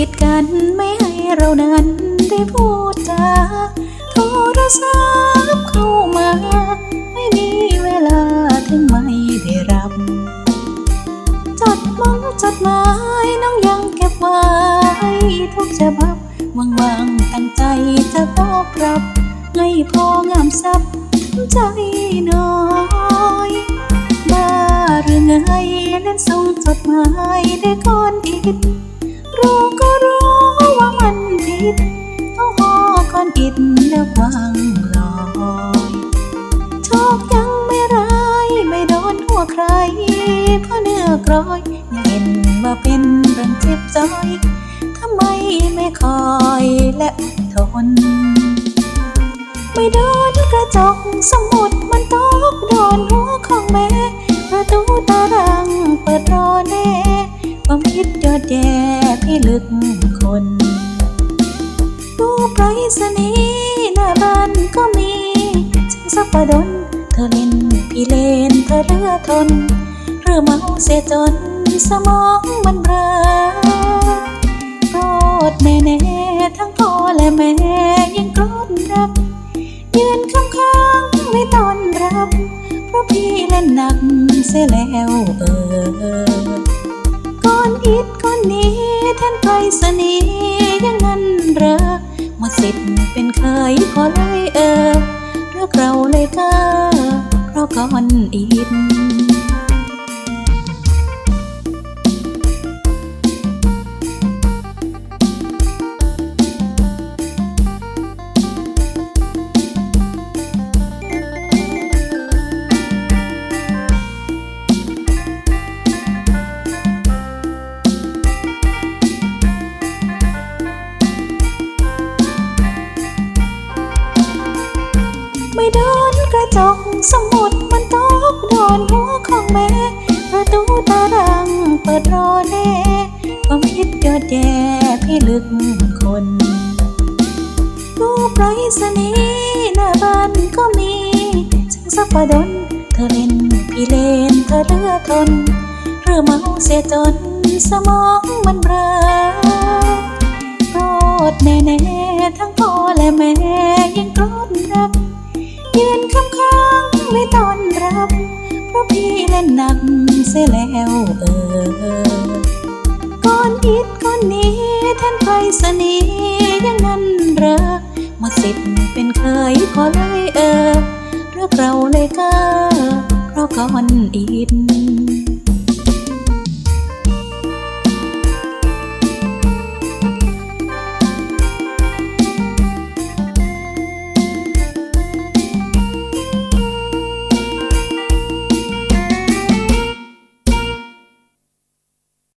กีดกันไม่ให้เรานั้นได้พูดจาโทรศัพท์เข้ามา ไม่มีเวลาถึงไม่ได้รับ จดมองจดหมายน้องยังเก็บไว้ทุกฉบับว่างๆตั้งใจจะตอบรับให้พองามซับใจน้อยบ้าหรือไงเล่นส่งจดหมายได้ก้อนอิดางลอยโชคยังไม่ร้ายไม่โดนหัวใครเพราะเนื้อกรอยยังเห็นว่าเป็นเรื่องเจ็บจอยทำไมไม่คอยและอดทน ไม่โดนกระจกสมุดมันตกโดนหัวของแม่ประตูตารางเปิดรอแน่ความคิดยอดแย่พี่ลึกคนตู้ไปรษ ประดน เธอเล่นพี่เล่นเธอเลือทน หรือเมาเสียจนสมองมันเบลอโกรธแม่แน่ทั้งพ่อและแม่ยังกรธนัก ยืนข้างๆไม่ต้อนรับ เพราะพี่เล่นหนักเสียแล้วเออก้อนอิดก้อนนี้แทนไปสนียังงั้นเหรอหมดสิทธิ์เป็นเคยพอเลยเออ เลือกเราเลยก็เพราะก่อนอิด ไม่โดนกระจกสมุดมันตกโดนหัวของแม่ประตูตารางเปิดรอแน่ความคิดยอดแย่พี่ลึกคนตู้ไรษณีย์หน้าบ้านก็มีจึงสักประดนเธอเล่นพี่เล่นเธอเลือทนหรือเมาเสียจนสมองมันเบลอโกรธแน่แน่ๆทั้งพ่อและแม่ยังโกรธนัก ยืนข้างไม่ต้อนรับ เพราะพี่เล่นหนักเสียแล้วเออก้อนอิดก้อนนี้แทนไปสนียังนั้นเรอหมดสิทธิ์เป็นเคยขอเลยเออเลืองเราเลยก็เพราะก้อนอิด